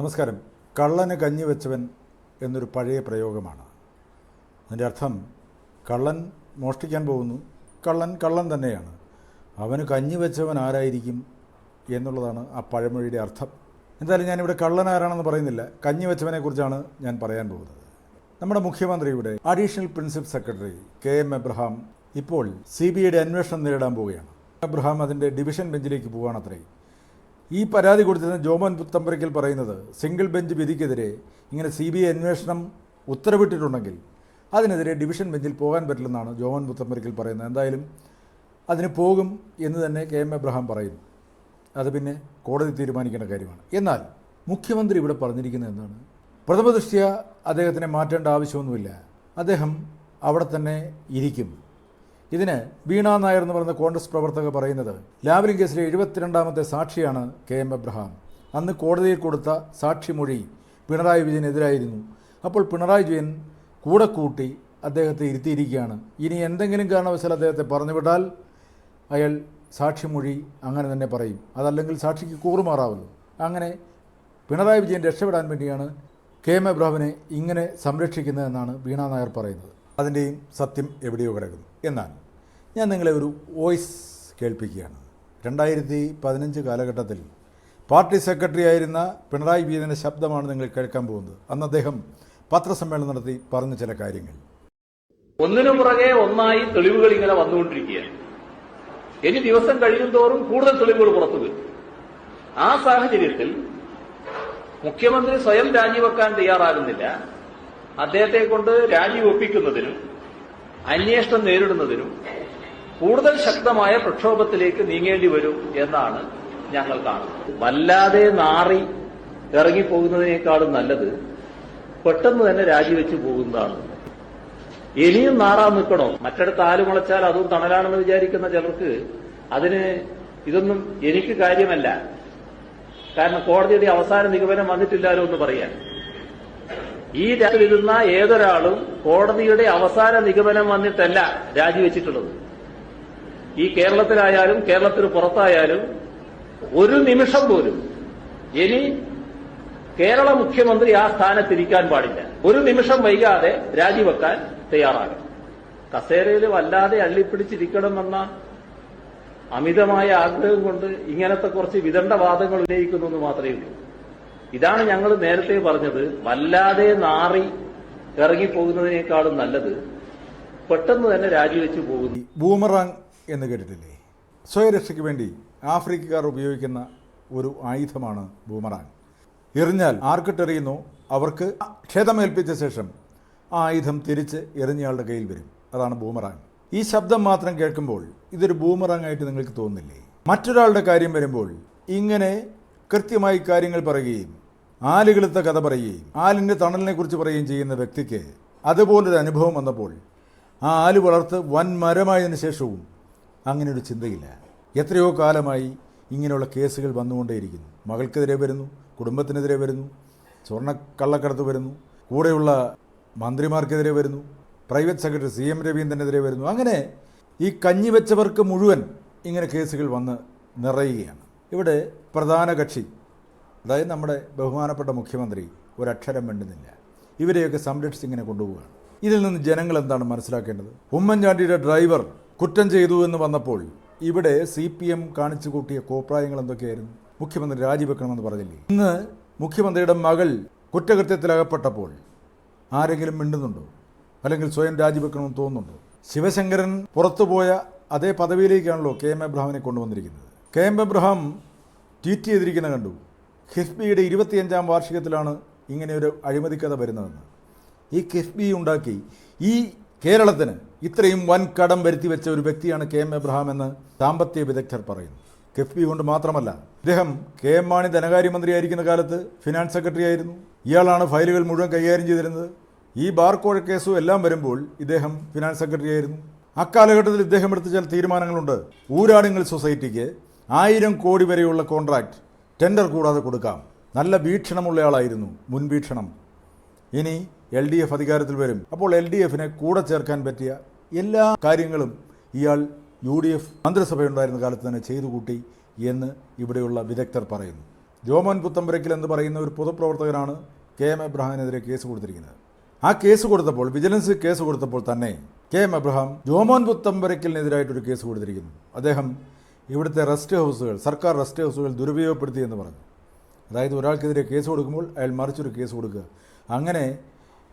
നമസ്കാരം. കള്ളന് കഞ്ഞി വെച്ചവൻ എന്നൊരു പഴയ പ്രയോഗമാണ്. അതിന്റെ അർത്ഥം കള്ളൻ മോഷ്ടിക്കാൻ പോകുന്നു. കള്ളൻ കള്ളൻ തന്നെയാണ്. അവന് കഞ്ഞി വെച്ചവൻ ആരായിരിക്കും എന്നുള്ളതാണ് ആ പഴമൊഴിയുടെ അർത്ഥം. എന്തായാലും ഞാനിവിടെ കള്ളൻ ആരാണെന്ന് പറയുന്നില്ല. കഞ്ഞി വെച്ചവനെക്കുറിച്ചാണ് ഞാൻ പറയാൻ പോകുന്നത്. നമ്മുടെ മുഖ്യമന്ത്രിയുടെ additional principal secretary K M Abraham ഇപ്പോൾ സി ബി ഐയുടെ അന്വേഷണം നേരിടാൻ പോവുകയാണ്. എബ്രഹാം അതിന്റെ ഡിവിഷൻ ബെഞ്ചിലേക്ക് പോവുകയാണത്രേ. ഈ പരാതി കൊടുത്തിരുന്ന ജോമൻ പുത്തമ്പരയ്ക്കൽ പറയുന്നത് സിംഗിൾ ബെഞ്ച് വിധിക്കെതിരെ ഇങ്ങനെ സി ബി ഐ അന്വേഷണം ഉത്തരവിട്ടിട്ടുണ്ടെങ്കിൽ അതിനെതിരെ ഡിവിഷൻ ബെഞ്ചിൽ പോകാൻ പറ്റില്ലെന്നാണ് ജോമൻ പുത്തമ്പരയ്ക്കൽ പറയുന്നത്. എന്തായാലും അതിന് പോകും എന്ന് തന്നെ കെ എം എബ്രഹാം പറയുന്നു അത് പിന്നെ കോടതി തീരുമാനിക്കേണ്ട കാര്യമാണ്. എന്നാൽ മുഖ്യമന്ത്രി ഇവിടെ പറഞ്ഞിരിക്കുന്നത് എന്താണ്? പ്രഥമ ദൃഷ്ടിയ അദ്ദേഹത്തിനെ മാറ്റേണ്ട ആവശ്യമൊന്നുമില്ല. അദ്ദേഹം അവിടെ തന്നെ ഇരിക്കും. ഇതിന് വീണ നായർ എന്ന് പറയുന്ന കോൺഗ്രസ് പ്രവർത്തക പറയുന്നത് ലാവലിംഗ് കേസിലെ എഴുപത്തിരണ്ടാമത്തെ സാക്ഷിയാണ് കെ എം എബ്രഹാം. അന്ന് കോടതിയിൽ കൊടുത്ത സാക്ഷിമൊഴി പിണറായി വിജയനെതിരായിരുന്നു. അപ്പോൾ പിണറായി വിജയൻ കൂടെ കൂട്ടി അദ്ദേഹത്തെ ഇരുത്തിയിരിക്കുകയാണ്. ഇനി എന്തെങ്കിലും കാരണവശാൽ അദ്ദേഹത്തെ പറഞ്ഞുവിട്ടാൽ അയാൾ സാക്ഷിമൊഴി അങ്ങനെ തന്നെ പറയും. അതല്ലെങ്കിൽ സാക്ഷിക്ക് കൂറുമാറാവല്ലോ. അങ്ങനെ പിണറായി വിജയൻ രക്ഷപ്പെടാൻ വേണ്ടിയാണ് കെ എം എബ്രഹാമിനെ ഇങ്ങനെ സംരക്ഷിക്കുന്നതെന്നാണ് വീണ നായർ പറയുന്നത്. അതിന്റെയും സത്യം എവിടെയോ കിടക്കുന്നു. എന്നാൽ ഞാൻ നിങ്ങളെ ഒരു വോയിസ് കേൾപ്പിക്കുകയാണ്. രണ്ടായിരത്തി പതിനഞ്ച് കാലഘട്ടത്തിൽ പാർട്ടി സെക്രട്ടറി ആയിരുന്ന പിണറായി വിജയന്റെ ശബ്ദമാണ് നിങ്ങൾ കേൾക്കാൻ പോകുന്നത്. അന്ന് അദ്ദേഹം പത്രസമ്മേളനം നടത്തി പറഞ്ഞ ചില കാര്യങ്ങൾ. ഒന്നിനു പുറകെ ഒന്നായി തെളിവുകൾ ഇങ്ങനെ വന്നുകൊണ്ടിരിക്കുകയാണ്. ഇനി ദിവസം കഴിയും തോറും കൂടുതൽ തെളിവുകൾ പുറത്തു വരും. ആ സാഹചര്യത്തിൽ മുഖ്യമന്ത്രി സ്വയം രാജിവെക്കാൻ തയ്യാറാകുന്നില്ല. അദ്ദേഹത്തെ കൊണ്ട് രാജിവെപ്പിക്കുന്നതിനും അന്വേഷണം നേരിടുന്നതിനും കൂടുതൽ ശക്തമായ പ്രക്ഷോഭത്തിലേക്ക് നീങ്ങേണ്ടി വരും എന്നാണ് ഞങ്ങൾ കാണുന്നത്. വല്ലാതെ നാറി ഇറങ്ങിപ്പോകുന്നതിനേക്കാളും നല്ലത് പെട്ടെന്ന് തന്നെ രാജിവെച്ച് പോകുന്നതാണ്. ഇനിയും നാറാൻ നിൽക്കണോ? മറ്റടുത്ത് ആൽ മുളച്ചാൽ അതും തണലാണെന്ന് വിചാരിക്കുന്ന ചിലർക്ക് അതിന് ഇതൊന്നും എനിക്ക് കാര്യമല്ല. കാരണം കോടതിയുടെ അവസാന നിഗമനം വന്നിട്ടില്ലാലോ എന്ന് പറയാൻ. ഈ രാജ്യത്തിരുന്ന ഏതൊരാളും കോടതിയുടെ അവസാന നിഗമനം വന്നിട്ടല്ല രാജിവെച്ചിട്ടുള്ളത്. ഈ കേരളത്തിലായാലും കേരളത്തിന് പുറത്തായാലും ഒരു നിമിഷം പോലും ഇനി കേരള മുഖ്യമന്ത്രി ആ സ്ഥാനത്തിരിക്കാൻ പാടില്ല. ഒരു നിമിഷം വൈകാതെ രാജിവെക്കാൻ തയ്യാറാകണം. കസേരയിൽ വല്ലാതെ അള്ളിപ്പിടിച്ചിരിക്കണമെന്ന അമിതമായ ആഗ്രഹം കൊണ്ട് ഇങ്ങനത്തെ കുറച്ച് വിദണ്ഡവാദങ്ങൾ ഉന്നയിക്കുന്നു എന്ന് മാത്രമേ ഉള്ളൂ. ഇതാണ് ഞങ്ങൾ നേരത്തെ പറഞ്ഞത്. വല്ലാതെ നാറി ഇറങ്ങിപ്പോകുന്നതിനേക്കാളും നല്ലത് പെട്ടെന്ന് തന്നെ രാജിവെച്ചു പോകുന്നു. ബൂമറാങ് എന്ന് കേട്ടിട്ടില്ലേ സ്വയരക്ഷയ്ക്ക് വേണ്ടി ആഫ്രിക്കക്കാർ ഉപയോഗിക്കുന്ന ഒരു ആയുധമാണ് ബൂമറാങ്. എറിഞ്ഞാൽ ആർക്കിട്ടെറിയുന്നു അവർക്ക് ക്ഷതമേൽപ്പിച്ച ശേഷം ആ ആയുധം തിരിച്ച് എറിഞ്ഞയാളുടെ കയ്യിൽ വരും. അതാണ് ബൂമറാങ്. ഈ ശബ്ദം മാത്രം കേൾക്കുമ്പോൾ ഇതൊരു ബൂമറാങ് ആയിട്ട് നിങ്ങൾക്ക് തോന്നില്ലേ? മറ്റൊരാളുടെ കാര്യം വരുമ്പോൾ ഇങ്ങനെ കൃത്യമായി കാര്യങ്ങൾ പറയുകയും ആലുകളുത്ത കഥ പറയുകയും ആലിന്റെ തണലിനെക്കുറിച്ച് പറയുകയും ചെയ്യുന്ന വ്യക്തിക്ക് അതുപോലൊരു അനുഭവം വന്നപ്പോൾ ആ ആൽ വളർത്ത് വൻ മരമായതിനു ശേഷവും അങ്ങനെ ഒരു ചിന്തയില്ല. എത്രയോ കാലമായി ഇങ്ങനെയുള്ള കേസുകൾ വന്നുകൊണ്ടേയിരിക്കുന്നു. മകൾക്കെതിരെ വരുന്നു കുടുംബത്തിനെതിരെ വരുന്നു സ്വർണ കള്ളക്കടത്ത് വരുന്നു കൂടെയുള്ള മന്ത്രിമാർക്കെതിരെ വരുന്നു പ്രൈവറ്റ് സെക്രട്ടറി സി എം രവീന്ദ്രനെതിരെ വരുന്നു. അങ്ങനെ ഈ കഞ്ഞി വെച്ചവർക്ക് മുഴുവൻ ഇങ്ങനെ കേസുകൾ വന്ന് നിറയുകയാണ്. ഇവിടെ പ്രധാന കക്ഷി അതായത് നമ്മുടെ ബഹുമാനപ്പെട്ട മുഖ്യമന്ത്രി ഒരക്ഷരം വേണ്ടുന്നില്ല ഇവരെയൊക്കെ സംരക്ഷിച്ച് ഇങ്ങനെ കൊണ്ടുപോവുകയാണ്. ഇതിൽ നിന്ന് ജനങ്ങൾ എന്താണ് മനസ്സിലാക്കേണ്ടത്? ഉമ്മൻചാണ്ടിയുടെ ഡ്രൈവർ കുറ്റം ചെയ്തു എന്ന് വന്നപ്പോൾ ഇവിടെ സി പി എം കാണിച്ചു കൂട്ടിയ കോപ്രായങ്ങൾ എന്തൊക്കെയായിരുന്നു മുഖ്യമന്ത്രി രാജിവെക്കണമെന്ന് പറഞ്ഞില്ലേ? ഇന്ന് മുഖ്യമന്ത്രിയുടെ മകൾ കുറ്റകൃത്യത്തിലകപ്പെട്ടപ്പോൾ ആരെങ്കിലും മിണ്ടുന്നുണ്ടോ? അല്ലെങ്കിൽ സ്വയം രാജിവെക്കണമെന്ന് തോന്നുന്നുണ്ടോ? ശിവശങ്കരൻ പുറത്തുപോയ അതേ പദവിയിലേക്കാണല്ലോ കെ എം എബ്രഹാമിനെ കൊണ്ടുവന്നിരിക്കുന്നത്. കെ എം എബ്രഹാം ട്വീറ്റ് ചെയ്തിരിക്കുന്ന കണ്ടു. കിഫ്ബിയുടെ ഇരുപത്തിയഞ്ചാം വാർഷികത്തിലാണ് ഇങ്ങനെ ഒരു അഴിമതിക്കഥ വരുന്നതെന്ന്. ഈ കിഫ്ബി ഉണ്ടാക്കി ഈ കേരളത്തിന് ഇത്രയും വൻ കടം വരുത്തി വെച്ച ഒരു വ്യക്തിയാണ് കെ എം എബ്രഹാം എന്ന് സാമ്പത്തിക വിദഗ്ധർ പറയുന്നു. കിഫ്ബി കൊണ്ട് മാത്രമല്ല ഇദ്ദേഹം കെ എം മാണി ധനകാര്യമന്ത്രിയായിരിക്കുന്ന കാലത്ത് ഫിനാൻസ് സെക്രട്ടറി ആയിരുന്നു. ഇയാളാണ് ഫയലുകൾ മുഴുവൻ കൈകാര്യം ചെയ്തിരുന്നത്. ഈ ബാർ കോഴ കേസും എല്ലാം വരുമ്പോൾ ഇദ്ദേഹം ഫിനാൻസ് സെക്രട്ടറി ആയിരുന്നു. അക്കാലഘട്ടത്തിൽ ഇദ്ദേഹം എടുത്ത ചില തീരുമാനങ്ങളുണ്ട്. ഊരാടുങ്ങൾ സൊസൈറ്റിക്ക് ആയിരം കോടി വരെയുള്ള കോൺട്രാക്റ്റ് ടെൻഡർ കൂടാതെ കൊടുക്കാം. നല്ല വീക്ഷണമുള്ളയാളായിരുന്നു മുൻവീക്ഷണം. ഇനി എൽ ഡി എഫ് അധികാരത്തിൽ വരും. അപ്പോൾ എൽ ഡി എഫിനെ കൂടെ ചേർക്കാൻ പറ്റിയ എല്ലാ കാര്യങ്ങളും ഇയാൾ യു ഡി എഫ് മന്ത്രിസഭയുണ്ടായിരുന്ന കാലത്ത് തന്നെ ചെയ്തു കൂട്ടി എന്ന് ഇവിടെയുള്ള വിദഗ്ധർ പറയുന്നു. ജോമോൻ പുത്തമ്പരക്കിൽ എന്ന് പറയുന്ന ഒരു പൊതുപ്രവർത്തകനാണ് കെ എം എബ്രഹാമിനെതിരെ കേസ് കൊടുത്തിരിക്കുന്നത്. ആ കേസ് കൊടുത്തപ്പോൾ വിജിലൻസ് കേസ് കൊടുത്തപ്പോൾ തന്നെ കെ എം എബ്രഹാം ജോമോൻ പുത്തമ്പരക്കലിനെതിരായിട്ടൊരു കേസ് കൊടുത്തിരിക്കുന്നു. അദ്ദേഹം ഇവിടുത്തെ റെസ്റ്റ് ഹൗസുകൾ സർക്കാർ റെസ്റ്റ് ഹൗസുകൾ ദുരുപയോഗപ്പെടുത്തി എന്ന് പറഞ്ഞു. അതായത് ഒരാൾക്കെതിരെ കേസ് കൊടുക്കുമ്പോൾ അയാൾ മറിച്ചൊരു കേസ് കൊടുക്കുക. അങ്ങനെ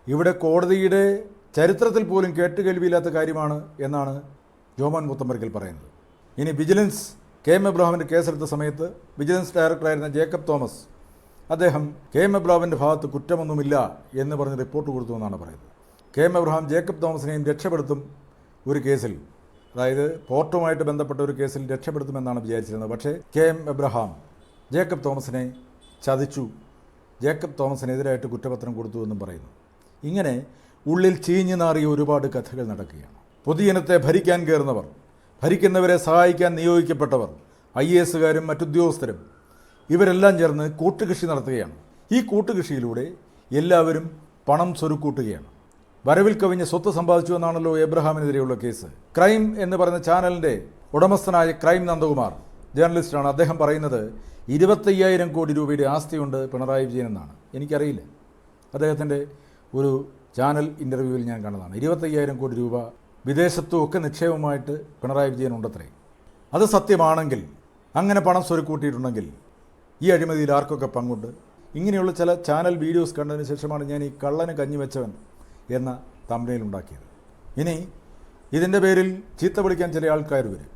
ഇവിടെ കോടതിയുടെ ചരിത്രത്തിൽ പോലും കേട്ടുകേൾവിയില്ലാത്ത കാര്യമാണ് എന്നാണ് ജോമോൻ മുത്തമ്പർക്കൽ പറയുന്നത്. ഇനി വിജിലൻസ് കെ എം എബ്രാഹിമിന്റെ കേസെടുത്ത സമയത്ത് വിജിലൻസ് ഡയറക്ടറായിരുന്ന ജേക്കബ് തോമസ് അദ്ദേഹം കെ എം എബ്രാഹിമിന്റെ ഭാഗത്ത് കുറ്റമൊന്നുമില്ല എന്ന് പറഞ്ഞ് റിപ്പോർട്ട് കൊടുത്തു എന്നാണ് പറയുന്നത്. കെ എം എബ്രഹാം ജേക്കബ് തോമസിനെയും രക്ഷപ്പെടുത്തും ഒരു കേസിൽ അതായത് പോർട്ടുമായിട്ട് ബന്ധപ്പെട്ട ഒരു കേസിൽ രക്ഷപ്പെടുത്തുമെന്നാണ് വിചാരിച്ചിരുന്നത്. പക്ഷേ കെ എം എബ്രഹാം ജേക്കബ് തോമസിനെ ചതിച്ചു. ജേക്കബ് തോമസിനെതിരായിട്ട് കുറ്റപത്രം കൊടുത്തു എന്നും പറയുന്നു. ഇങ്ങനെ ഉള്ളിൽ ചീഞ്ഞു നാറിയ ഒരുപാട് കഥകൾ നടക്കുകയാണ്. പൊതുജനത്തെ ഭരിക്കാൻ കയറുന്നവർ ഭരിക്കുന്നവരെ സഹായിക്കാൻ നിയോഗിക്കപ്പെട്ടവർ ഐ എ എസുകാരും മറ്റുദ്യോഗസ്ഥരും ഇവരെല്ലാം ചേർന്ന് കൂട്ടുകൃഷി നടത്തുകയാണ്. ഈ കൂട്ടുകൃഷിയിലൂടെ എല്ലാവരും പണം സ്വരുക്കൂട്ടുകയാണ്. വരവിൽ കവിഞ്ഞ് സ്വത്ത് സമ്പാദിച്ചു എന്നാണല്ലോ എബ്രഹാമിനെതിരെയുള്ള കേസ്. ക്രൈം എന്ന് പറയുന്ന ചാനലിന്റെ ഉടമസ്ഥനായ ക്രൈം നന്ദകുമാർ ജേർണലിസ്റ്റാണ്. അദ്ദേഹം പറയുന്നത് ഇരുപത്തയ്യായിരം കോടി രൂപയുടെ ആസ്തിയുണ്ട് പിണറായി വിജയൻ എന്നാണ്. എനിക്കറിയില്ല. അദ്ദേഹത്തിന്റെ ഒരു ചാനൽ ഇന്റർവ്യൂവിൽ ഞാൻ കണ്ടതാണ്. ഇരുപത്തയ്യായിരം കോടി രൂപ വിദേശത്തും ഒക്കെ നിക്ഷേപമായിട്ട് പിണറായി വിജയൻ ഉണ്ടത്രേ. അത് സത്യമാണെങ്കിൽ അങ്ങനെ പണം സ്വരുക്കൂട്ടിയിട്ടുണ്ടെങ്കിൽ ഈ അഴിമതിയിൽ ആർക്കൊക്കെ പങ്കുണ്ട്? ഇങ്ങനെയുള്ള ചില ചാനൽ വീഡിയോസ് കണ്ടതിന് ശേഷമാണ് ഞാൻ ഈ കള്ളന് കഞ്ഞി വെച്ചവൻ എന്ന തമ്പനയിൽ ഉണ്ടാക്കിയത്. ഇനി ഇതിന്റെ പേരിൽ ചീത്ത വിളിക്കാൻ ചില ആൾക്കാർ വരും.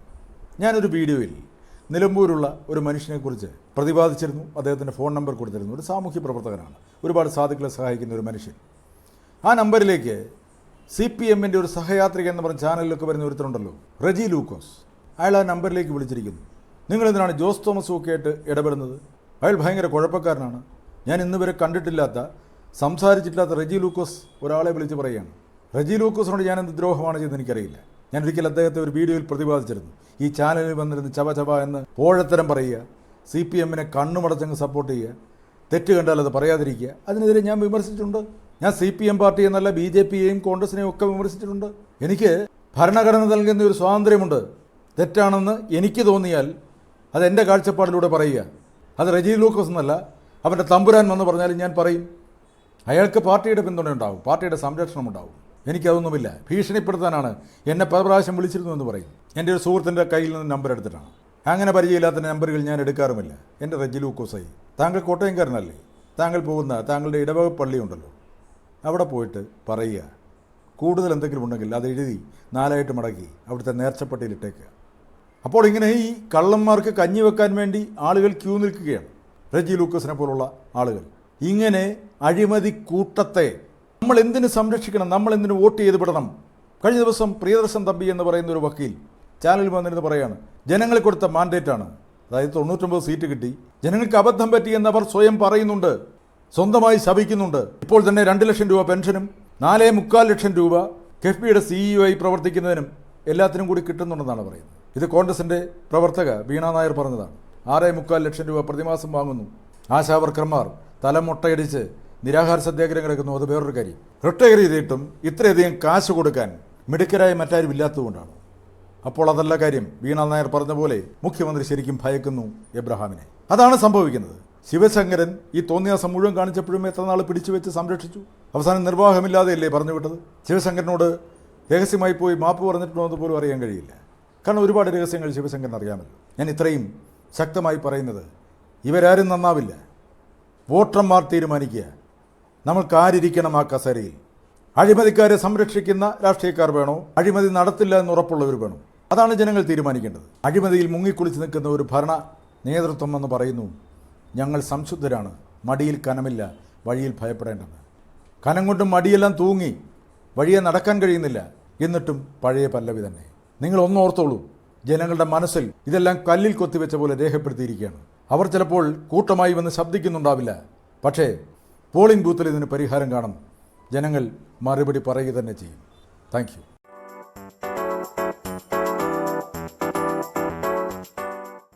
ഞാനൊരു വീഡിയോയിൽ നിലമ്പൂരുള്ള ഒരു മനുഷ്യനെക്കുറിച്ച് പ്രതിപാദിച്ചിരുന്നു. അദ്ദേഹത്തിന്റെ ഫോൺ നമ്പർ കൊടുത്തിരുന്നു. ഒരു സാമൂഹ്യ പ്രവർത്തകനാണ്. ഒരുപാട് സാധുക്കളെ സഹായിക്കുന്ന ഒരു മനുഷ്യൻ. ആ നമ്പറിലേക്ക് സി പി എമ്മിന്റെ ഒരു സഹയാത്രിക എന്ന് പറഞ്ഞ ചാനലിലൊക്കെ വരുന്ന ഒരുത്തരുണ്ടല്ലോ റെജി ലൂക്കോസ്. അയാൾ ആ നമ്പറിലേക്ക് വിളിച്ചിരിക്കുന്നു. നിങ്ങൾ എന്തിനാണ് ജോസ് തോമസ് ഒക്കെ ആയിട്ട് ഇടപെടുന്നത്? അയാൾ ഭയങ്കര കുഴപ്പക്കാരനാണ്. ഞാൻ ഇന്ന് വരെ കണ്ടിട്ടില്ലാത്ത സംസാരിച്ചിട്ടില്ലാത്ത റെജി ലൂക്കോസ് ഒരാളെ വിളിച്ച് പറയുകയാണ്. റെജി ലൂക്കോസിനോട് ഞാൻ എന്ത് ദ്രോഹമാണ് ചെയ്തത് എനിക്കറിയില്ല. ഞാൻ ഒരിക്കൽ അദ്ദേഹത്തെ ഒരു വീഡിയോയിൽ പ്രതിപാദിച്ചിരുന്നു. ഈ ചാനലിൽ വന്നിരുന്ന് ചവ ചവ എന്ന് പോഴത്തരം പറയുക സി പി എമ്മിനെ കണ്ണുമടച്ചങ്ങ് സപ്പോർട്ട് ചെയ്യുക തെറ്റ് കണ്ടാൽ അത് പറയാതിരിക്കുക. അതിനെതിരെ ഞാൻ വിമർശിച്ചിട്ടുണ്ട്. ഞാൻ സി പി എം പാർട്ടി എന്നല്ല ബി ജെ പിയെയും കോൺഗ്രസിനെയും ഒക്കെ വിമർശിച്ചിട്ടുണ്ട്. എനിക്ക് ഭരണഘടന നൽകുന്ന ഒരു സ്വാതന്ത്ര്യമുണ്ട്. തെറ്റാണെന്ന് എനിക്ക് തോന്നിയാൽ അത് എന്റെ കാഴ്ചപ്പാടിലൂടെ പറയുക. അത് റജീ ലൂക്കോസ് എന്നല്ല അവന്റെ തമ്പുരാൻ വന്ന് പറഞ്ഞാലും ഞാൻ പറയും. അയാൾക്ക് പാർട്ടിയുടെ പിന്തുണ ഉണ്ടാവും പാർട്ടിയുടെ സംരക്ഷണം ഉണ്ടാവും. എനിക്കതൊന്നുമില്ല. ഭീഷണിപ്പെടുത്താനാണ് എന്നെ പല പ്രാവശ്യം വിളിച്ചിരുന്നു എന്ന് പറയും. എന്റെ ഒരു സുഹൃത്തിന്റെ കയ്യിൽ നിന്ന് നമ്പർ എടുത്തിട്ടാണ്. അങ്ങനെ പരിചയമില്ലാത്ത നമ്പറുകൾ ഞാൻ എടുക്കാറുമില്ല. എന്റെ റജി ലൂക്കോസായി. താങ്കൾ കോട്ടയംകാരനല്ലേ? താങ്കൾ പോകുന്ന താങ്കളുടെ ഇടവക പള്ളിയുണ്ടല്ലോ. അവിടെ പോയിട്ട് പറയുക. കൂടുതൽ എന്തെങ്കിലും ഉണ്ടെങ്കിൽ അത് എഴുതി നാലായിട്ട് മടക്കി അവിടുത്തെ നേർച്ചപ്പട്ടിയിൽ ഇട്ടേക്കുക. അപ്പോൾ ഇങ്ങനെ ഈ കള്ളന്മാർക്ക് കഞ്ഞി വെക്കാൻ വേണ്ടി ആളുകൾ ക്യൂ നിൽക്കുകയാണ്. റെജി ലൂക്കസിനെ പോലുള്ള ആളുകൾ. ഇങ്ങനെ അഴിമതി കൂട്ടത്തെ നമ്മൾ എന്തിനു സംരക്ഷിക്കണം? നമ്മൾ എന്തിനു വോട്ട് ചെയ്ത് വിടണം? കഴിഞ്ഞ ദിവസം പ്രിയദർശൻ തമ്പി എന്ന് പറയുന്ന ഒരു വക്കീൽ ചാനലിൽ വന്നിരുന്ന് പറയാണ് ജനങ്ങൾക്ക് കൊടുത്ത മാൻഡേറ്റാണ്. അതായത് തൊണ്ണൂറ്റൊമ്പത് സീറ്റ് കിട്ടി. ജനങ്ങൾക്ക് അബദ്ധം പറ്റിയെന്ന് അവർ സ്വയം പറയുന്നുണ്ട്. സ്വന്തമായി ശപിക്കുന്നുണ്ട്. ഇപ്പോൾ തന്നെ രണ്ട് ലക്ഷം രൂപ പെൻഷനും നാലേ മുക്കാൽ ലക്ഷം രൂപ കെഫ്ബിയുടെ സിഇഒ ആയി പ്രവർത്തിക്കുന്നതിനും എല്ലാത്തിനും കൂടി കിട്ടുന്നുണ്ടെന്നാണ് പറയുന്നത്. ഇത് കോൺഗ്രസിന്റെ പ്രവർത്തക വീണ നായർ പറഞ്ഞതാണ്. ആറേ മുക്കാൽ ലക്ഷം രൂപ പ്രതിമാസം വാങ്ങുന്നു. ആശാവർക്കർമാർ തലമുട്ടയടിച്ച് നിരാഹാര സത്യാഗ്രഹം കിടക്കുന്നു. അത് വേറൊരു കാര്യം. റിട്ടയർ ചെയ്തിട്ടും ഇത്രയധികം കാശ് കൊടുക്കാൻ മിടുക്കരായ മറ്റാരും ഇല്ലാത്തതുകൊണ്ടാണ്. അപ്പോൾ അതല്ല കാര്യം വീണ നായർ പറഞ്ഞ പോലെ മുഖ്യമന്ത്രി ശരിക്കും ഭയക്കുന്നു എബ്രഹാമിനെ. അതാണ് സംഭവിക്കുന്നത്. ശിവശങ്കരൻ ഈ തോന്നിയാസം മുഴുവൻ കാണിച്ചപ്പോഴും എത്ര നാൾ പിടിച്ചു വെച്ച് സംരക്ഷിച്ചു? അവസാനം നിർവാഹമില്ലാതെയല്ലേ പറഞ്ഞു വിട്ടത് ശിവശങ്കരനോട് രഹസ്യമായി പോയി മാപ്പ് പറഞ്ഞിട്ടുണ്ടോ എന്ന് പോലും അറിയാൻ കഴിയില്ല. കാരണം ഒരുപാട് രഹസ്യങ്ങൾ ശിവശങ്കരൻ അറിയാമല്ലോ. ഞാൻ ഇത്രയും ശക്തമായി പറയുന്നത് ഇവരാരും നന്നാവില്ല. വോട്ടർമാർ തീരുമാനിക്കുക. നമ്മൾക്ക് ആരിരിക്കണം ആ കസേരയിൽ. അഴിമതിക്കാരെ സംരക്ഷിക്കുന്ന രാഷ്ട്രീയക്കാർ വേണോ? അഴിമതി നടത്തില്ല എന്ന് ഉറപ്പുള്ളവർ വേണോ? അതാണ് ജനങ്ങൾ തീരുമാനിക്കേണ്ടത്. അഴിമതിയിൽ മുങ്ങിക്കുളിച്ച് നിൽക്കുന്ന ഒരു ഭരണ നേതൃത്വം എന്ന് പറയുന്നു ഞങ്ങൾ സംശുദ്ധരാണ്. മടിയിൽ കനമില്ല. വഴിയിൽ ഭയപ്പെടേണ്ടത്. കനം കൊണ്ടും മടിയെല്ലാം തൂങ്ങി. വഴിയെ നടക്കാൻ കഴിയുന്നില്ല. എന്നിട്ടും പഴയ പല്ലവി തന്നെ. നിങ്ങൾ ഒന്നോർത്തോളൂ ജനങ്ങളുടെ മനസ്സിൽ ഇതെല്ലാം കല്ലിൽ കൊത്തിവെച്ച പോലെ രേഖപ്പെടുത്തിയിരിക്കുകയാണ്. അവർ ചിലപ്പോൾ കൂട്ടമായി വന്ന് ശബ്ദിക്കുന്നുണ്ടാവില്ല. പക്ഷേ പോളിംഗ് ബൂത്തിൽ ഇതിന് പരിഹാരം കാണും. ജനങ്ങൾ മറുപടി പറയുക തന്നെ ചെയ്യും. താങ്ക്